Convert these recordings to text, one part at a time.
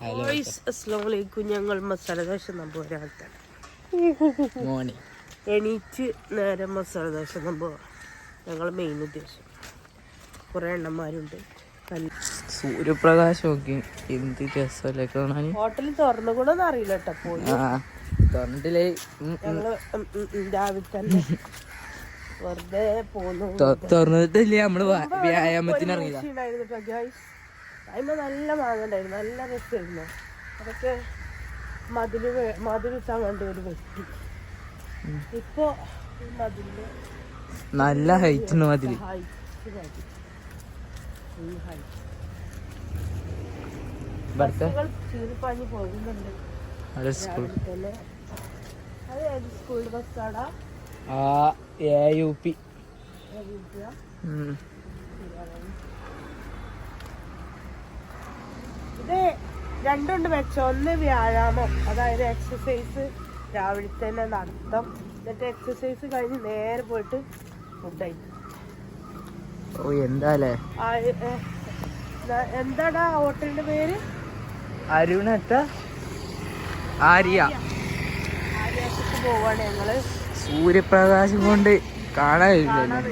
Voice അസ്സാം വലൈക്കും ഞങ്ങൾ മസാല ദോശ നമ്പൂരാത്താണ് മോണി എണീറ്റ് നേരെ മസാല ദോശ നമ്പോ ഞങ്ങൾ മെയിൻ ഉദ്ദേശം. കുറേ എണ്ണന്മാരുണ്ട്. സൂര്യപ്രകാശം ഒക്കെ എന്ത് രസമല്ലേ കാണാൻ? ഹോട്ടൽ തുറന്നു കൂടെ അറിയില്ല കേട്ടോ പോയി. തുറന്നിട്ടില്ലേ? രാവിലെ തന്നെ വെറുതെ പോന്നു. തുറന്നിട്ടില്ലേ? നമ്മൾ വ്യായാമത്തിന് ഇറങ്ങിയതാ. അതിന് നല്ല മാങ്ങ ഉണ്ടായിരുന്നു. നല്ല രസമായിരുന്നു. അതൊക്കെ മതിൽ വേ- മതിലിട്ടാൻ വേണ്ടി ഒരു വെട്ടി. ഇപ്പൊ ഈ മതിലിൽ നല്ല ഹൈറ്റ് ഉണ്ട് മതിൽ. ഹൈറ്റ് മതി ഈ ഹൈറ്റ് ഇവിടുത്തെ ബസ്സുകൾ ചീറിപ്പാഞ്ഞ് പോകുന്നുണ്ട്. അവിടെ സ്കൂൾ ബസ് ആടാ അത് ഏത് സ്കൂൾ ബസ്സാടാ? ആ എ യു പി ഉം. ഇത് രണ്ടുണ്ട് മെച്ചം ഒന്ന് വ്യായാമം അതായത് എക്സസൈസ് രാവിലെ തന്നെ നടത്തം. എന്നിട്ട് എക്സസൈസ് കഴിഞ്ഞ് നേരെ പോയിട്ട് ഫുഡ് കഴിക്കും. ഓ എന്താല്ലേ എന്താടാ ഹോട്ടലിന്റെ പേര്? അരുണത്ത ആര്യ. ആര്യക്ക് പോവാണ് ഞങ്ങൾ. സൂര്യപ്രകാശം കൊണ്ട് കാണാനില്ലല്ലോ കാണാൻ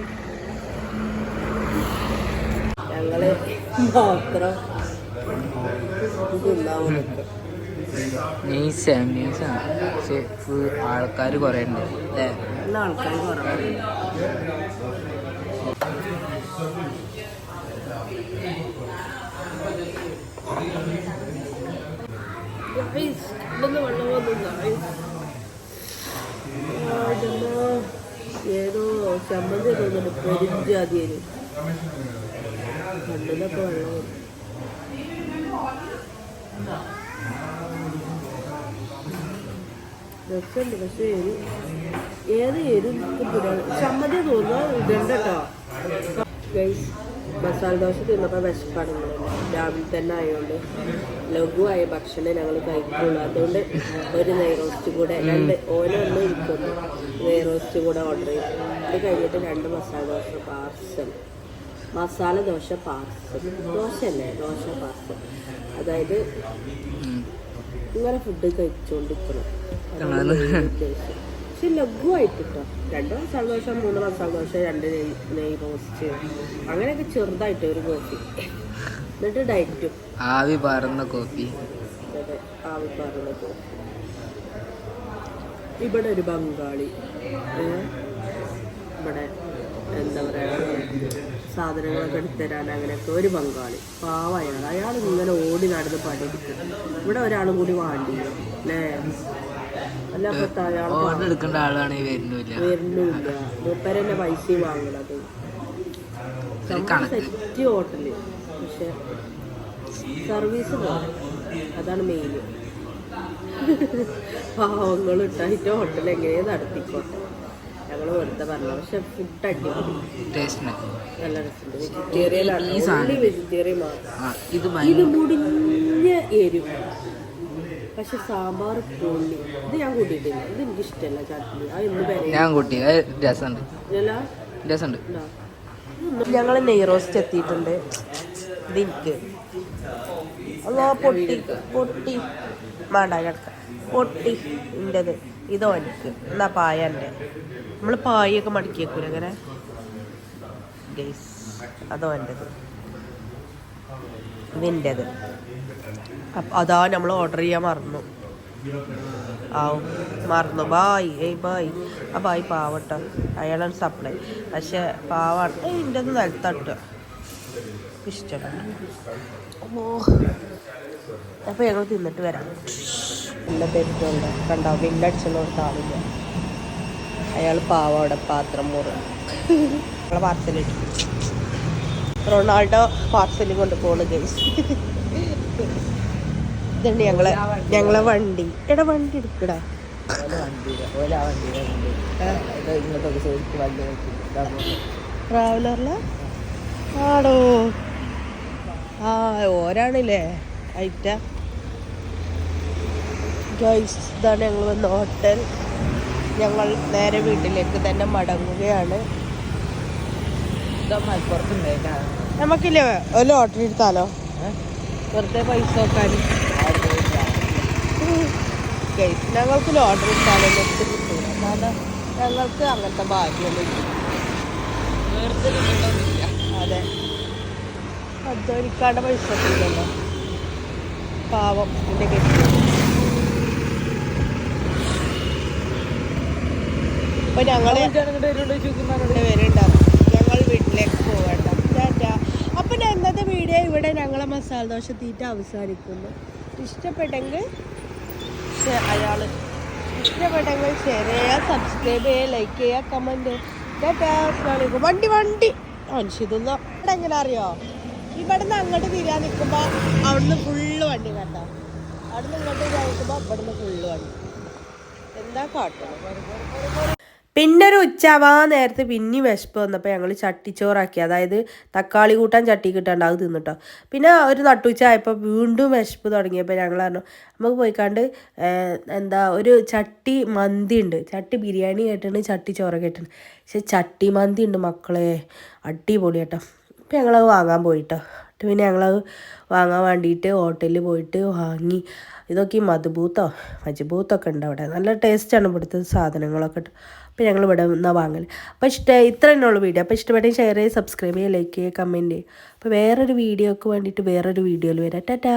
ഞങ്ങൾ മാത്രം പക്ഷെ ഫുൾ ആൾക്കാർ കുറേ ഉണ്ട് അല്ലേ ആൾക്കാർ കുറവാണ്. ഏതോ ചമ്മന്തി കണ്ണിലൊക്കെ വെള്ളം രസമുണ്ട്. പക്ഷേ എരി ഏത് എരി ചമ്മതി തോന്നുന്നു ഇതുണ്ട് കേട്ടോ. ഗൈസ് മസാല ദോശ തിന്നപ്പോൾ വിശപ്പാണ് രാവിലെ തന്നെ ആയതുകൊണ്ട് ലഘുവായ ഭക്ഷണം ഞങ്ങൾ കഴിക്കുള്ളൂ. അതുകൊണ്ട് ഒരു നെയ് റോസ്റ്റ് കൂടെ രണ്ട് ഓരോന്നും ഇരിക്കുന്നു. നെയ് റോസ്റ്റ് കൂടെ ഓർഡർ ചെയ്തു. അത് കഴിഞ്ഞിട്ട് രണ്ട് മസാല ദോശ പാർസൽ. മസാല ദോശ പാർസൽ. ദോശ അല്ലേ ദോശ പാർസൽ. അതായത്. ഇങ്ങനെ ഫുഡ് കഴിച്ചുകൊണ്ടിരിക്കണം. പക്ഷെ ലഘുവായിട്ട് കേട്ടോ രണ്ട് മസാല ദോശ മൂന്ന് മസാല ദോശ രണ്ട് നെയ് നെയ് റോസ്റ്റ് അങ്ങനെയൊക്കെ ചെറുതായിട്ട് ഒരു കോഫി എന്നിട്ട് ഡയറ്റും ആവി പാറുന്ന കോഫി അതെ ആവി പാറുന്ന കോഫി ഇവിടെ ഒരു ബംഗാളി. ഇവിടെ എന്താ പറയുക സാധനങ്ങളൊക്കെ എടുത്തുതരാൻ അങ്ങനെയൊക്കെ ഒരു പങ്കാളി. പാവ അയാൾ അയാൾ ഇങ്ങനെ ഓടി നടന്ന് പണിയെടുക്കും ഇവിടെ ഒരാളും കൂടി വാണ്ടി. അല്ലേ? അല്ല അപ്പത്തെ അയാൾ എടുക്കേണ്ട ആളാണ് വരുന്നില്ല. വരുന്നില്ല. മൂപ്പരെന്നെ പൈസയും വാങ്ങണത് സെറ്റ് ഹോട്ടൽ. പക്ഷെ സർവീസ് അതാണ് മെയിൻ പാവങ്ങൾ ഇട്ടായിട്ട് ഹോട്ടൽ എങ്ങനെയാ നടത്തിക്കോട്ടെ ഞങ്ങൾ വെറുതെ പറഞ്ഞു പക്ഷെ ഫുഡ് അടിപൊളി. വെജിറ്റേറിയൻ ആണ്. ഈ സാധനം. വെജിറ്റേറിയൻ മാത്രം. ആ ഇത് ഇത് മുടിഞ്ഞ എരിവ്. പക്ഷെ സാമ്പാർ പൊള്ളി. ഇത് ഞാൻ കൂട്ടിയിട്ടില്ല. ഇത് എനിക്ക് ഇഷ്ടമല്ല ചട്നി. അത് ഇന്ന് പേരെ ഞാൻ കൂട്ടി. രസമുണ്ട്. രസമുണ്ട്. ഞങ്ങൾ നെയ് റോസ്റ്റ് എത്തിയിട്ടുണ്ട്. ഇതിക്ക് അല്ലോ പൊട്ടി പൊട്ടി. വേണ്ട കിടക്ക പൊട്ടി ഇന്റെത്. ഇതോ എനിക്ക് എന്നാ പായ എന്റെ നമ്മൾ പായൊക്കെ മടക്കി വെക്കൂല അങ്ങനെ? ഗൈസ് അതോ എന്റെത് ഇതിന്റെത് അതാ നമ്മൾ ഓർഡർ ചെയ്യാൻ മറന്നു. ആ മറന്നു. ബായ് ഏയ് ബായ് ആ ബായ് പാവട്ടോ. അയാളാണ് സപ്ലൈ പക്ഷെ പാവാണ്. ഏയ് എന്റെ ഒന്ന് ഇഷ്ടമല്ല ഓ. അപ്പോൾ ഞങ്ങൾ തിന്നിട്ട് വരാം. നല്ല തെറ്റുണ്ട്. കണ്ടോ? ബില്ലടിച്ചുള്ള കൊടുത്ത ആളില്ല. അയാൾ പാവ അവിടെ പാത്രം മുറ ഞങ്ങളെ പാർസലിട്ടു റൊണാൾഡോ പാർസൽ കൊണ്ട് പോണ് ഗൈസ് ഇതുണ്ട് ഞങ്ങളെ ഞങ്ങളെ വണ്ടി. എടാ വണ്ടി എടുക്കടാ. ട്രാവലറിൽ ആടോ. ആ ഓരാണില്ലേ ഐറ്റ. ഗൈസ് ഇതാണ് ഞങ്ങൾ വന്ന ഹോട്ടൽ ഞങ്ങൾ നേരെ വീട്ടിലേക്ക് തന്നെ മടങ്ങുകയാണ്. നമുക്കില്ലേ ഒരു ലോട്ടറി എടുത്താലോ? വെറുതെ പൈസ നോക്കാൻ ഗൈസ് ഞങ്ങൾക്ക് ലോട്ടറി എടുത്താലോ? എടുത്ത് കിട്ടൂല. കാരണം ഞങ്ങൾക്ക് അങ്ങനത്തെ ഭാഗ്യമൊന്നും ഇല്ല. അതെ. അധ്വാനിക്കാണ്ട് പൈസ ഇല്ലല്ലോ പാവം എന്റെ കെട്ടി അപ്പൊ ഞങ്ങൾ ഇവിടെ വരുന്നുണ്ടാവും ഞങ്ങൾ വീട്ടിലേക്ക് പോകണ്ട. അപ്പൊ ഞാൻ ഇന്നത്തെ വീഡിയോ ഇവിടെ ഞങ്ങളെ മസാല ദോശ തീറ്റ അവസാനിക്കുന്നു. ഇഷ്ടപ്പെട്ടെങ്കിൽ അയാൾ ഇഷ്ടപ്പെട്ടെങ്കിൽ ഷെയർ ചെയ്യുക സബ്സ്ക്രൈബ് ചെയ്യുക ലൈക്ക് ചെയ്യുക കമന്റ്. വണ്ടി വണ്ടി. മനുഷ്യതൊന്നും ഇവിടെ എങ്ങനെ അറിയോ ഇവിടുന്ന് അങ്ങോട്ട് തിരിയാൻ നിൽക്കുമ്പോൾ അവിടുന്ന് ഫുള്ള് വണ്ടി കണ്ട? അവിടുന്ന് ഇങ്ങോട്ട് തിരിയാൻ നിൽക്കുമ്പോൾ ഇവിടുന്ന് ഫുള്ള് വണ്ടി. എന്താ കാട്ടോ പിന്നെ ഒരു ഉച്ചവാ നേരത്തെ പിന്നെ വിശപ്പ് വന്നപ്പോൾ ഞങ്ങൾ ചട്ടിച്ചോറാക്കി. അതായത് തക്കാളി കൂട്ടാൻ ചട്ടി കിട്ടാണ്ട് അത് തിന്നിട്ടോ. പിന്നെ ഒരു നട്ടുച്ച ആയപ്പോൾ വീണ്ടും വിശപ്പ് തുടങ്ങിയപ്പോൾ ഞങ്ങൾ പറഞ്ഞു നമുക്ക് പോയിക്കാണ്ട് എന്താ ഒരു ചട്ടി മന്തി ഉണ്ട്. ചട്ടി ബിരിയാണി കേട്ടിട്ടുണ്ട് ചട്ടി ചോറ് കേട്ടിട്ടുണ്ട് പക്ഷെ ചട്ടി മന്തി ഉണ്ട് മക്കളെ. അടിപൊളി കേട്ടോ. അപ്പോൾ ഞങ്ങളത് വാങ്ങാൻ പോയിട്ടോ. എന്നിട്ട് പിന്നെ ഞങ്ങളത് വാങ്ങാൻ വേണ്ടിയിട്ട് ഹോട്ടലിൽ പോയിട്ട് വാങ്ങി. ഇതൊക്കെ ഈ മധുബൂത്തോ മജ്ബൂത്തൊക്കെ ഉണ്ട് അവിടെ. നല്ല ടേസ്റ്റാണ് ഇവിടുത്തെ സാധനങ്ങളൊക്കെ. അപ്പം അപ്പോൾ ഞങ്ങൾ ഇവിടെ നിന്നാണ് വാങ്ങൽ അപ്പോൾ ഇഷ്ട ഇത്ര തന്നെയുള്ള വീഡിയോ. അപ്പോൾ ഇഷ്ടപ്പെട്ടെങ്കിൽ ഷെയർ ചെയ്യുക സബ്സ്ക്രൈബ് ചെയ്യുക ലൈക്ക് ചെയ്യുക കമന്റ് ചെയ്യുക അപ്പോൾ വേറൊരു വീഡിയോക്ക് വേണ്ടിയിട്ട് വേറൊരു വീഡിയോയിൽ വരാം. ടാറ്റാ.